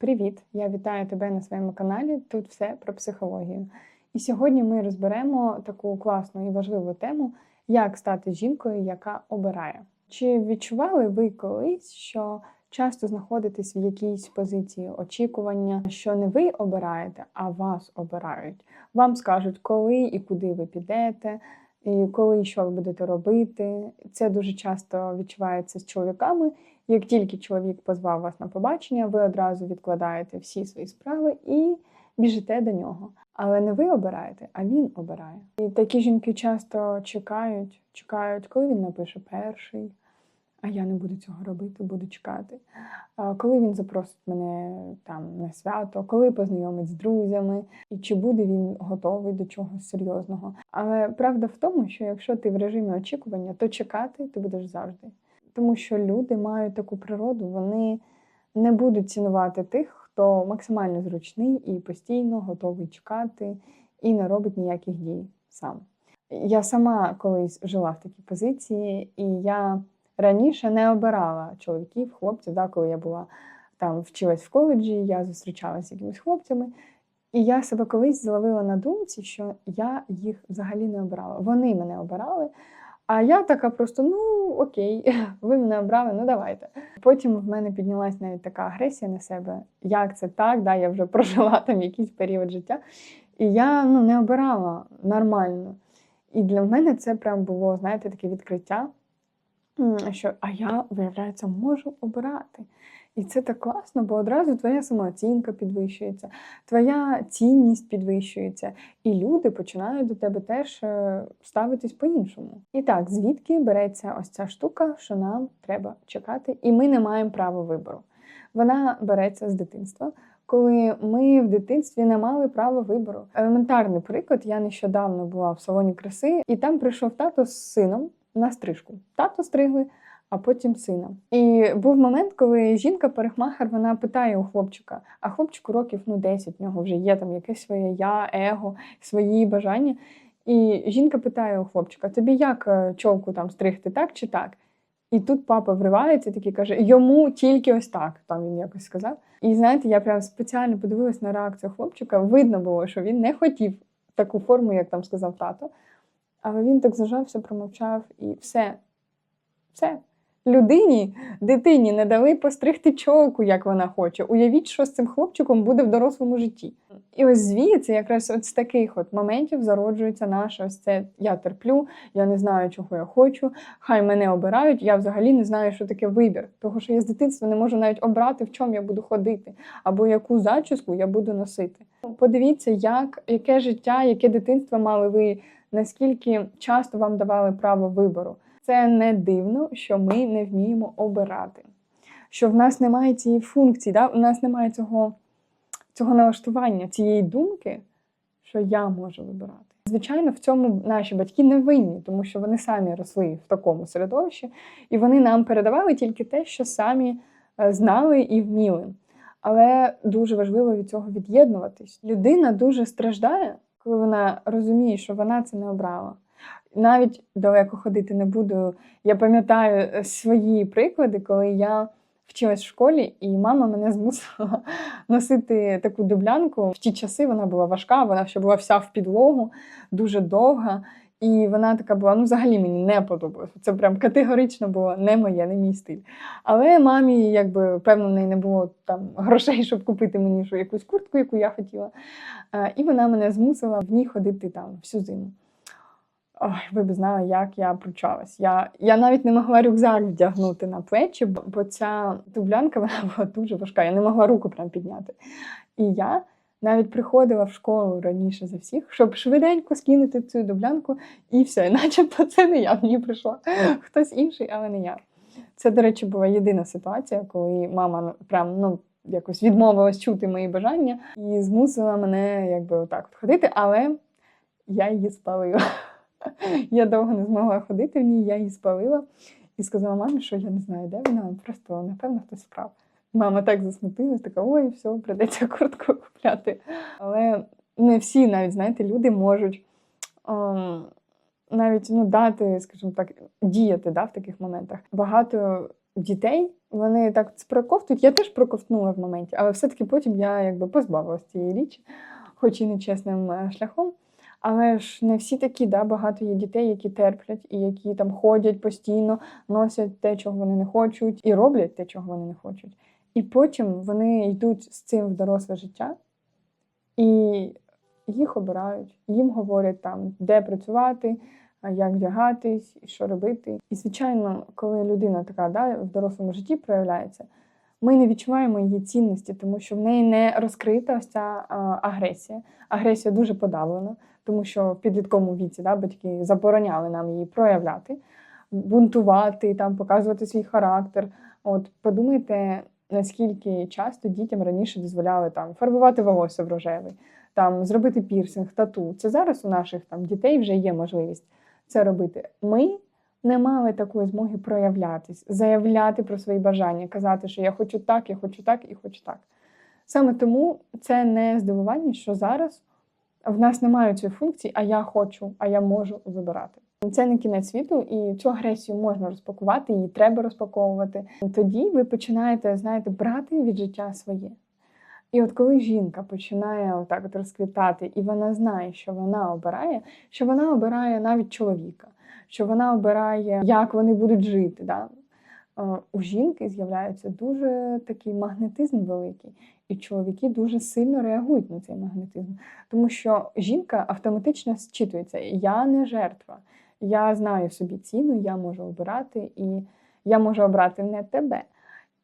Привіт! Я вітаю тебе на своєму каналі. Тут все про психологію. І сьогодні ми розберемо таку класну і важливу тему, як стати жінкою, яка обирає. Чи відчували ви колись, що часто знаходитесь в якійсь позиції очікування, що не ви обираєте, а вас обирають? Вам скажуть, коли і куди ви підете, і коли і що ви будете робити. Це дуже часто відчувається з чоловіками. Як тільки чоловік позвав вас на побачення, ви одразу відкладаєте всі свої справи і біжите до нього. Але не ви обираєте, а він обирає. І такі жінки часто чекають, чекають, коли він напише перший, а я не буду цього робити, буду чекати. Коли він запросить мене там на свято, коли познайомить з друзями, і чи буде він готовий до чогось серйозного. Але правда в тому, що якщо ти в режимі очікування, то чекати ти будеш завжди. Тому що люди мають таку природу, вони не будуть цінувати тих, хто максимально зручний і постійно готовий чекати і не робить ніяких дій сам. Я сама колись жила в такій позиції, і я раніше не обирала чоловіків, хлопців, да, коли я була там вчилась в коледжі, я зустрічалася з якимись хлопцями. І я себе колись зловила на думці, що я їх взагалі не обирала. Вони мене обирали. А я така просто: ну окей, ви мене обрали, ну давайте. Потім в мене піднялась навіть така агресія на себе. Як це так? Да, Я вже прожила там якийсь період життя. І я ну, не обирала нормально. І для мене це прям було, знаєте, таке відкриття, що а я, виявляється, можу обирати. І це так класно, бо одразу твоя самооцінка підвищується, твоя цінність підвищується, і люди починають до тебе теж е, ставитись по-іншому. І так, звідки береться ось ця штука, що нам треба чекати, і ми не маємо права вибору. Вона береться з дитинства. Коли ми в дитинстві не мали права вибору. Елементарний приклад, я нещодавно була в салоні краси, і там прийшов тато з сином на стрижку. Тато стригли, а потім сина. І був момент, коли жінка-парикмахер вона питає у хлопчика, а хлопчику років ну 10, в нього вже є там якесь своє я, его, свої бажання. І жінка питає у хлопчика: тобі як е, чолку там стригти, так чи так? І тут папа вривається, такий каже: йому тільки ось так, там він якось сказав. І знаєте, я прям спеціально подивилась на реакцію хлопчика. Видно було, що він не хотів таку форму, як там сказав тато. Але він так зажався, промовчав і все. Все. Людині, дитині не дали постригти чолку, як вона хоче. Уявіть, що з цим хлопчиком буде в дорослому житті. І ось звідси, якраз от з таких от моментів зароджується наше ось це я терплю, я не знаю, чого я хочу, хай мене обирають. Я взагалі не знаю, що таке вибір. Тому що я з дитинства не можу навіть обрати, в чому я буду ходити, або яку зачіску я буду носити. Подивіться, як, яке життя, яке дитинство мали ви, наскільки часто вам давали право вибору. Це не дивно, що ми не вміємо обирати, що в нас немає цієї функції, да? у нас немає цього, цього налаштування, цієї думки, що я можу вибирати. Звичайно, в цьому наші батьки не винні, тому що вони самі росли в такому середовищі, і вони нам передавали тільки те, що самі е, знали і вміли. Але дуже важливо від цього від'єднуватись. Людина дуже страждає, коли вона розуміє, що вона це не обрала. Навіть далеко ходити не буду. Я пам'ятаю е, свої приклади, коли я вчилась в школі, і мама мене змусила носити таку дублянку. В ті часи вона була важка, вона ще була вся в підлогу, дуже довга. І вона така була, ну взагалі мені не подобалося. Це прям категорично було не моє, не мій стиль. Але мамі, якби певно, в неї не було там грошей, щоб купити мені якусь куртку, яку я хотіла. Е, І вона мене змусила в ній ходити там всю зиму. Ой, ви б знали, як я пручалась. Я я навіть не могла рюкзак вдягнути на плечі, бо, ця дублянка вона була дуже важка. Я не могла руку прям підняти. І я навіть приходила в школу раніше за всіх, щоб швиденько скинути цю дублянку, і все. І начебто це не я в ній прийшла. Хтось інший, але не я. Це, до речі, була єдина ситуація, коли мама ну, прям ну. Якось відмовилась чути мої бажання і змусила мене якби отак от ходити, але я її спалила. Я довго не змогла ходити в ній, я її спалила і сказала мамі, що я не знаю, де вона, просто, напевно, хтось вправ. Мама так засмутилась, така, ой, все, придеться куртку купляти. Але не всі, навіть, знаєте, люди можуть ем, навіть ну, дати, скажімо так, діяти да, в таких моментах. Багато дітей. Вони так проковтують. Я теж проковтнула в моменті, але все-таки потім я якби позбавилась цієї річі, хоч і нечесним е, шляхом. Але ж не всі такі, да, багато є дітей, які терплять і які там ходять постійно, носять те, чого вони не хочуть, і роблять те, чого вони не хочуть. І потім вони йдуть з цим в доросле життя, і їх обирають, їм говорять там, де працювати, як вдягатись, що робити. І, звичайно, коли людина така да, в дорослому житті проявляється, ми не відчуваємо її цінності, тому що в неї не розкрита ось ця а, агресія. Агресія дуже подавлена, тому що в підлітковому віці да, батьки забороняли нам її проявляти, бунтувати, там, показувати свій характер. От подумайте, наскільки часто дітям раніше дозволяли там фарбувати волосся в рожевий, там зробити пірсинг, тату. Це зараз у наших там дітей вже є можливість це робити. Ми не мали такої змоги проявлятись, заявляти про свої бажання, казати, що я хочу так, я хочу так і хочу так. Саме тому це не здивування, що зараз в нас немає цієї функції, а я хочу, а я можу вибирати. Це не кінець світу, і цю агресію можна розпакувати, її треба розпаковувати. Тоді ви починаєте, знаєте, брати від життя своє. І от коли жінка починає отак от розквітати, і вона знає, що вона обирає, що вона обирає навіть чоловіка, що вона обирає, як вони будуть жити. Да? У жінки з'являється дуже такий магнетизм великий, і чоловіки дуже сильно реагують на цей магнетизм. Тому що жінка автоматично зчитується: я не жертва, я знаю собі ціну, я можу обирати, і я можу обрати не тебе.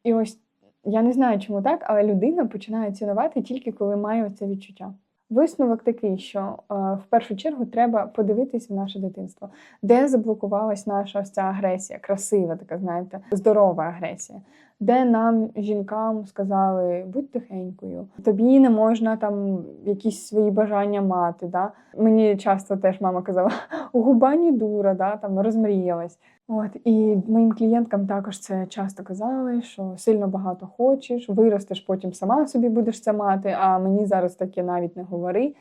І ось я не знаю, чому так, але людина починає цінувати тільки коли має це відчуття. Висновок такий, що е, в першу чергу треба подивитись в наше дитинство, де заблокувалась наша ось ця агресія, красива, така, знаєте, здорова агресія, де нам, жінкам, сказали будь тихенькою, тобі не можна там якісь свої бажання мати. Да? Мені часто теж мама казала, у губані дура, да? там розмріялась. От і моїм клієнткам також це часто казали, що сильно багато хочеш, виростеш, потім сама собі будеш це мати. А мені зараз таке навіть не говори.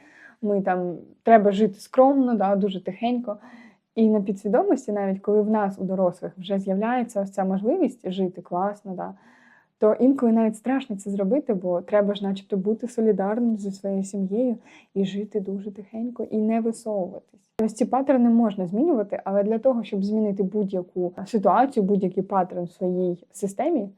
Ми там треба жити скромно, да, дуже тихенько. І на підсвідомості, навіть коли в нас у дорослих вже з'являється ось ця можливість жити класно, да, то інколи навіть страшно це зробити, бо треба ж, начебто, бути солідарним зі своєю сім'єю і жити дуже тихенько, і не висовуватись. Ось ці паттерни можна змінювати, але для того, щоб змінити будь-яку ситуацію, будь-який паттерн в своїй системі,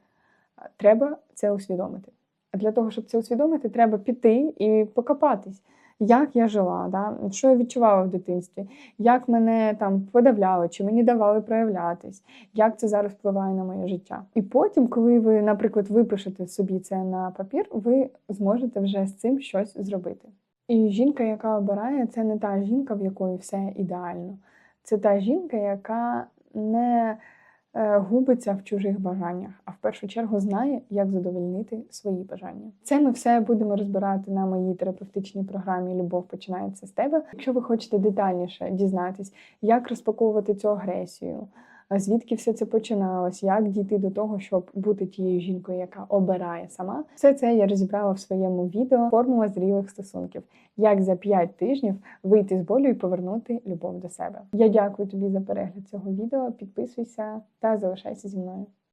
треба це усвідомити. А для того, щоб це усвідомити, треба піти і покопатись, як я жила, да? що я відчувала в дитинстві, як мене там подавляли, чи мені давали проявлятись, як це зараз впливає на моє життя. І потім, коли ви, наприклад, випишете собі це на папір, ви зможете вже з цим щось зробити. І жінка, яка обирає, це не та жінка, в якої все ідеально. Це та жінка, яка не губиться в чужих бажаннях, а в першу чергу знає, як задовольнити свої бажання. Це ми все будемо розбирати на моїй терапевтичній програмі Любов починається з тебе. Якщо ви хочете детальніше дізнатись, як розпаковувати цю агресію. Звідки все це починалось, як дійти до того, щоб бути тією жінкою, яка обирає сама, все це я розібрала в своєму відео Формула зрілих стосунків, як за 5 тижнів вийти з болю і повернути любов до себе. Я дякую тобі за перегляд цього відео. Підписуйся та залишайся зі мною.